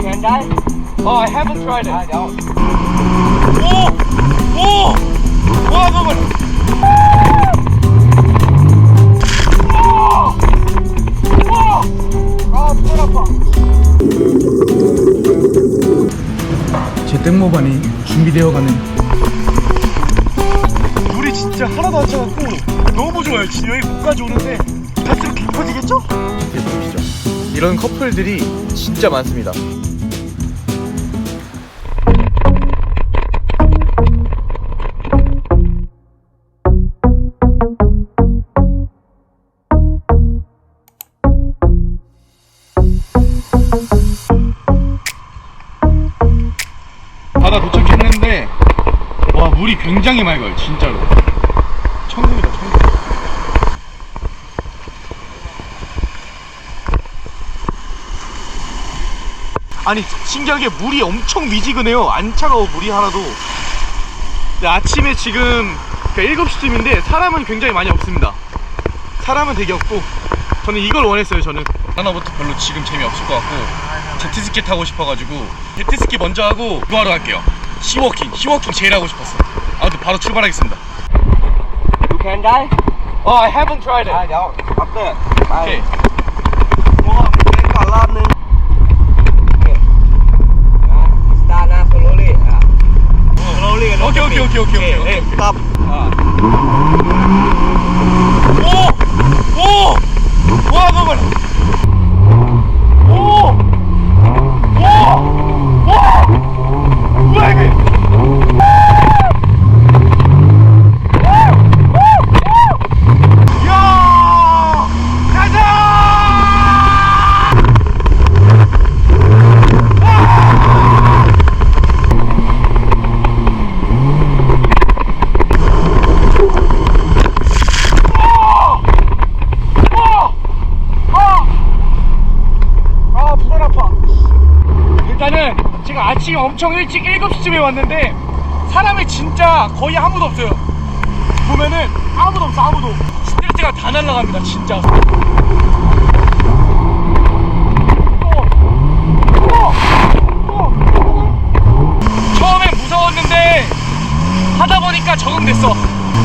Can die? Oh, I haven't tried it. I don't. 오! 오! 와, 너무. 아, 손 아파. 제 땡모반이 준비되어 가는 물이 진짜 하나도 안 차갖고 너무 좋아요. 지금 여기 목까지 오는데 갈수록 깊어지겠죠? 이런 커플들이 진짜 많습니다. 바다 도착했는데 와 물이 굉장히 맑아요 진짜로 천국이다 천국 아니 신기하게 물이 엄청 미지근해요 안 차가워 물이 하나도 근데 아침에 지금 그러니까 7시쯤인데 사람은 굉장히 많이 없습니다 사람은 되게 없고 저는 이걸 원했어요 저는 하나부터 별로 지금 재미없을 것 같고 제트스키 타고 싶어가지고 제트스키 먼저 하고 그거 하러 갈게요 시워킹 시워킹 제일 하고 싶었어 아무튼 바로 출발하겠습니다 You can die? Oh I haven't tried I don't. After. Okay. Mua cái còn lên nữa. Okay. Slowly. and Okay, okay, okay, okay, okay, Hey, okay. stop. À. 오! 오! 와 오! 와! 와! 뭐야 이게 야! 가자! 아, 부덜 아파. 일단은 아침 엄청 일찍 7시쯤에 왔는데 사람이 진짜 거의 아무도 없어요. 보면은 아무도 없어, 아무도. 스트레스가 다 날라갑니다, 진짜. 처음엔 무서웠는데 하다 보니까 적응됐어.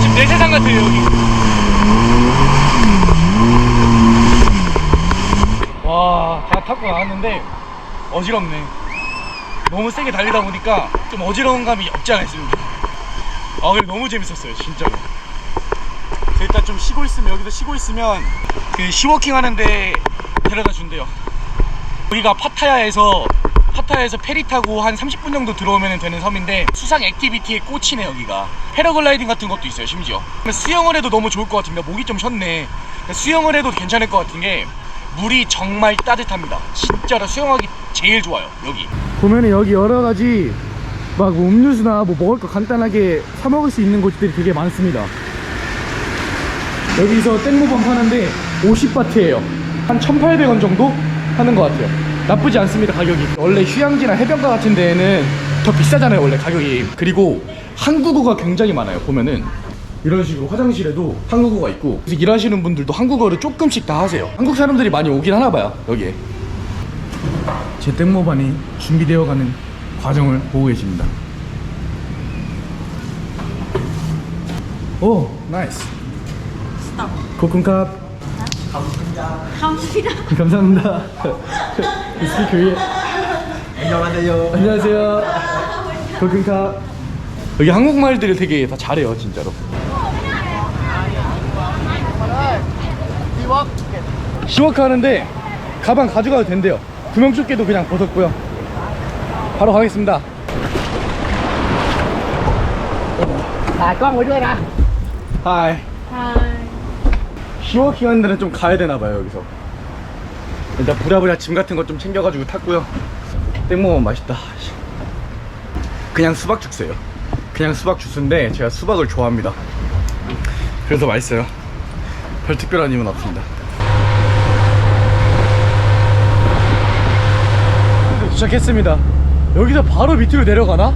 지금 내 세상 같아요, 여기. 와, 다 타고 나왔는데 어지럽네. 세게 달리다 보니까 좀 어지러운 감이 없지 않아 있어요. 아, 근데 너무 재밌었어요, 진짜로. 그래서 일단 좀 쉬고 있으면 여기서 쉬고 있으면 그 시워킹 하는데 데려다 준대요. 여기가 파타야에서 파타야에서 페리 타고 한 30분 정도 들어오면 되는 섬인데 수상 액티비티의 꽃이네 여기가 패러글라이딩 같은 것도 있어요 심지어 수영을 해도 너무 좋을 것 같은데 목이 좀 쉬었네 수영을 해도 괜찮을 것 같은 게 물이 정말 따뜻합니다 진짜로 수영하기 제일 좋아요 여기 보면은 여기 여러 가지 막뭐 음료수나 뭐 먹을 거 간단하게 사 먹을 수 있는 곳들이 되게 많습니다. 여기서 땡모범 파는데 50바트예요. 한 1,800원 정도 하는 것 같아요. 나쁘지 않습니다 가격이. 원래 휴양지나 해변가 같은 데에는 더 비싸잖아요 원래 가격이. 그리고 한국어가 굉장히 많아요 보면은. 이런 식으로 화장실에도 한국어가 있고 그래서 일하시는 분들도 한국어를 조금씩 다 하세요 한국 사람들이 많이 오긴 하나 봐요 여기에 제 땡모반이 준비되어가는 과정을 보고 계십니다. 오, 나이스. 코쿤캅. 감사합니다. 감사합니다. 스피커 위에. 안녕하세요. 안녕하세요. 코쿤캅. 여기 한국말들을 되게 다 잘해요, 진짜로. 시워크 하는데 가방 가져가도 된대요. 구명조끼도 그냥 벗었고요. 바로 가겠습니다. Nè. 하이. 하는 데는 좀 가야 되나 봐요, 여기서. 일단 부랴부랴 짐 같은 거 좀 챙겨가지고 탔고요. 땡모면 맛있다. 그냥 수박 주스예요. 그냥 수박 주스인데 제가 수박을 좋아합니다. 그래서 맛있어요. 별 특별한 이유는 없습니다. 도착했습니다 여기서 바로 밑으로 내려가나?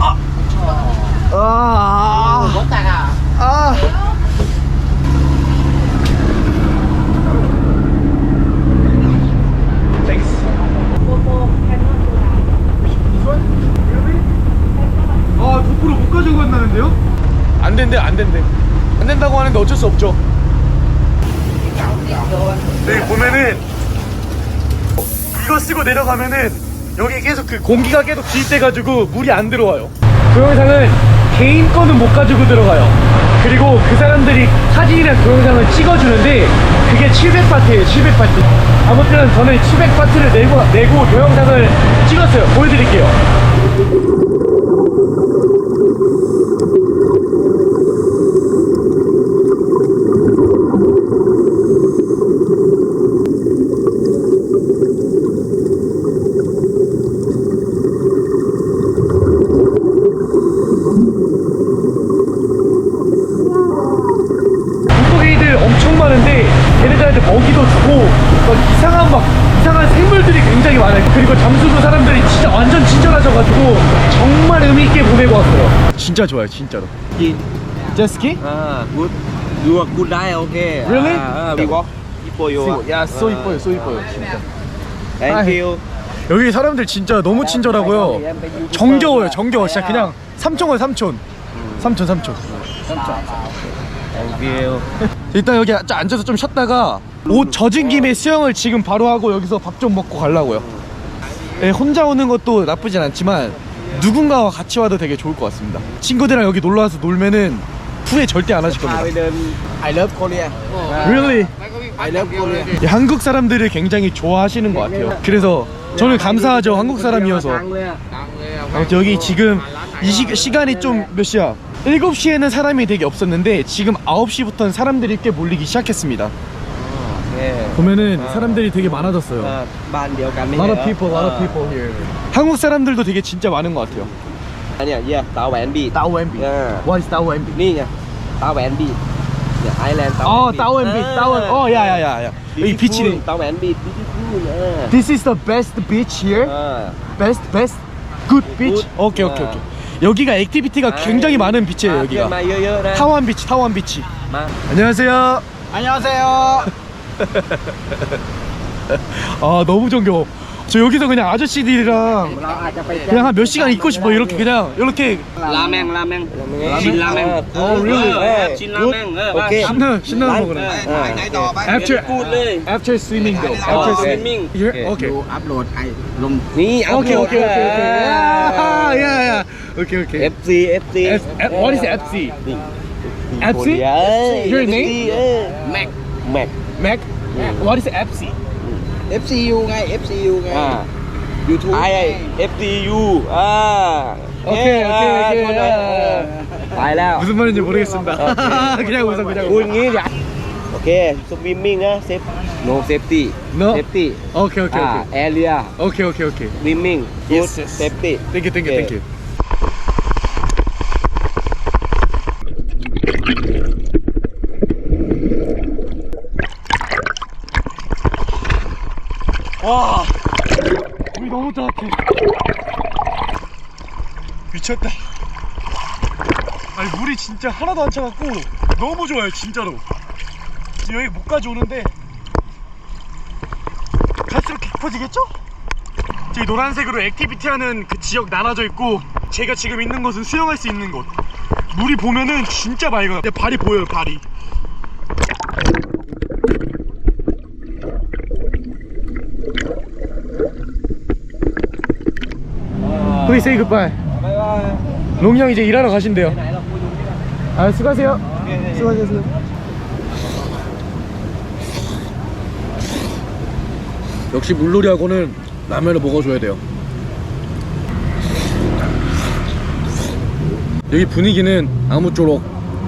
아! 아! 아, 안 된대, 안 된대. 안 된다고 하는데 어쩔 수 없죠. 여기 보면은 이거 쓰고 내려가면은 여기 계속 그 공기가 계속 주입돼가지고 물이 안 들어와요. 그 동영상은 개인 거는 못 가지고 들어가요. 그리고 그 사람들이 사진이랑 동영상을 찍어주는데 그게 700바트예요. 700바트. 아무튼 저는 700바트를 내고 내고 동영상을 찍었어요. 보여드릴게요. 물고기들 엄청 많은데 걔네들한테 먹이도 주고 막 이상한 막 이상한 굉장히 많아요 그리고 잠수도 사람들이 진짜 완전 친절하셔가지고 정말 의미 있게 보내고 왔어요 진짜 좋아요 진짜로? À, good. You are good guy, okay. Really? À, à, we walk. 이뻐요. 야, 쏘 이뻐요 쏘 이뻐요 진짜 Thank you. 여기 사람들 진짜 너무 친절하고요 정겨워요 정겨워 진짜 그냥 삼촌은 삼촌 삼촌 삼촌 Thank you. 일단 여기 아- 앉아서 좀 쉬었다가 옷 젖은 김에 수영을 지금 바로 하고 여기서 밥 좀 먹고 가려고요. 예, 혼자 오는 것도 나쁘진 않지만 누군가와 같이 와도 되게 좋을 것 같습니다. 친구들이랑 여기 놀러 와서 놀면은 후회 절대 안 하실 겁니다. I love Korea. Really? I love Korea. 이 한국 사람들을 굉장히 좋아하시는 것 같아요. 그래서 저는 감사하죠 한국 사람이어서. 아무튼 여기 지금 이 시, 시간이 좀 몇 시야? 7시에는 사람이 되게 없었는데 지금 9시부터는 사람들이 꽤 몰리기 시작했습니다. 보면은 사람들이 되게 많아졌어요. A lot of people, lot of people here. 한국 사람들도 되게 진짜 많은 것 같아요. 아니야, bị. 따오엠비. Yeah. What is bị. Yeah, Ireland tao 어, À. 따오. 어, 야야야야. 여기 비치네. Yeah. This is the best beach here. Best, best, good beach. 오케이, 오케이, 아. 오케이. 여기가 액티비티가 굉장히 많은 비치예요, 여기가. 타완 비치, 타완 비치. 안녕하세요. 안녕하세요. 아, 너무 정겨워. 저 여기서 그냥 아저씨들이랑 그냥 한 몇 시간 있고 싶어. 이렇게 그냥 이렇게 라멘 라멘 진 라멘 Oh, really? 진 라멘 오케이. 신나 신나는. After 굿레 after swimming though. 어, After 오케이. swimming. Here? Okay. 업로드 아이 롬 okay. lah. Yeah, yeah, yeah. Okay, okay. FC FC. F, F, what is FC? FC? Your FC name? Mac Mac. Mac? What is FC? FCU ngay FCU ngay À. YouTube. Okay, Yeah, okay, à, okay. con ơi. yeah. Phải nào. 무슨 말인지 모르겠습니다. 그냥 웃어, 그냥 Ui 웃어. safe. No safety. No? Safety. 오케이, 오케이, À, 오케이. area. 오케이, 오케이, 오케이. Swimming. Good Yes, yes. safety. 땡큐, 땡큐, 오케이. 땡큐. 와, 물이 너무 따뜻해. 미쳤다. 아니 물이 진짜 하나도 안 차갖고 너무 좋아요, 진짜로. 여기 목까지 오는데 갈수록 깊어지겠죠? 저기 노란색으로 액티비티 하는 그 지역 나눠져 있고 제가 지금 있는 곳은 수영할 수 있는 곳 물이 보면은 진짜 맑아요 내 발이 보여요 발이 Please say goodbye. Bye bye. 롱이 형 이제 일하러 가신대요. 아 수고하세요. 수고하세요 역시 물놀이하고는 라면을 먹어줘야 돼요. 여기 분위기는 아무쪼록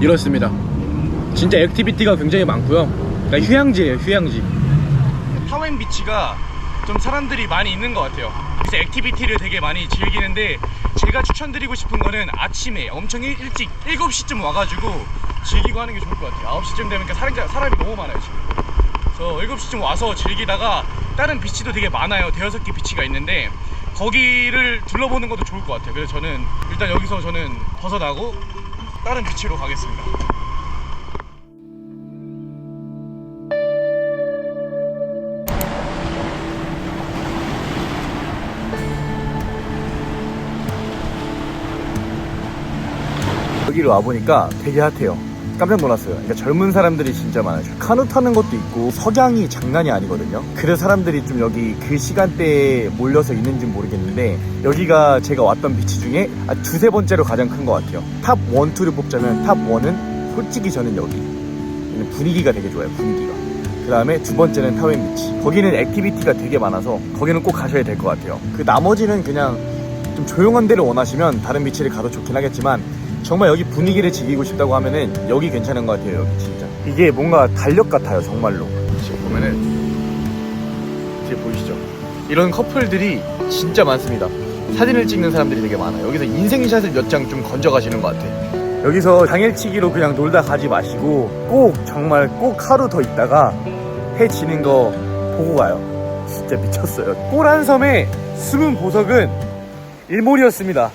이렇습니다. 진짜 액티비티가 굉장히 많고요. 그러니까 휴양지예요 휴양지. 타웬 비치가 좀 사람들이 많이 있는 것 같아요 그래서 액티비티를 되게 많이 즐기는데 제가 추천드리고 싶은 거는 아침에 엄청 일, 일찍 7시쯤 와가지고 즐기고 하는 게 좋을 것 같아요. 9시쯤 되면 사람이, 사람이 너무 많아요 지금. 그래서 7시쯤 와서 즐기다가 다른 비치도 되게 많아요. 대여섯 개 비치가 있는데 거기를 둘러보는 것도 좋을 것 같아요. 그래서 저는 일단 여기서 저는 벗어나고 다른 비치로 가겠습니다 여기로 와보니까 되게 핫해요. 깜짝 놀랐어요. 그러니까 젊은 사람들이 진짜 많아요. 카누 타는 것도 있고 석양이 장난이 아니거든요. 그래서 사람들이 좀 여기 그 시간대에 몰려서 있는지 모르겠는데 여기가 제가 왔던 비치 중에 아, 두세 번째로 가장 큰 것 같아요. 탑 1, 2를 뽑자면 탑 1은 솔직히 저는 여기. 분위기가 되게 좋아요. 분위기가. 그 다음에 두 번째는 타웬 비치. 거기는 액티비티가 되게 많아서 거기는 꼭 가셔야 될 것 같아요. 그 나머지는 그냥 좀 조용한 데를 원하시면 다른 비치를 가도 좋긴 하겠지만 정말 여기 분위기를 즐기고 싶다고 하면은 여기 괜찮은 것 같아요 여기 진짜. 이게 뭔가 달력 같아요 정말로. 지금 보면은 지금 보이시죠? 이런 커플들이 진짜 많습니다. 사진을 찍는 사람들이 되게 많아요. 여기서 인생샷을 몇 장 좀 건져 가시는 것 같아 여기서 당일치기로 그냥 놀다 가지 마시고 꼭 정말 꼭 하루 더 있다가 해 지는 거 보고 가요. 진짜 미쳤어요. 꼬란 섬의 숨은 보석은 일몰이었습니다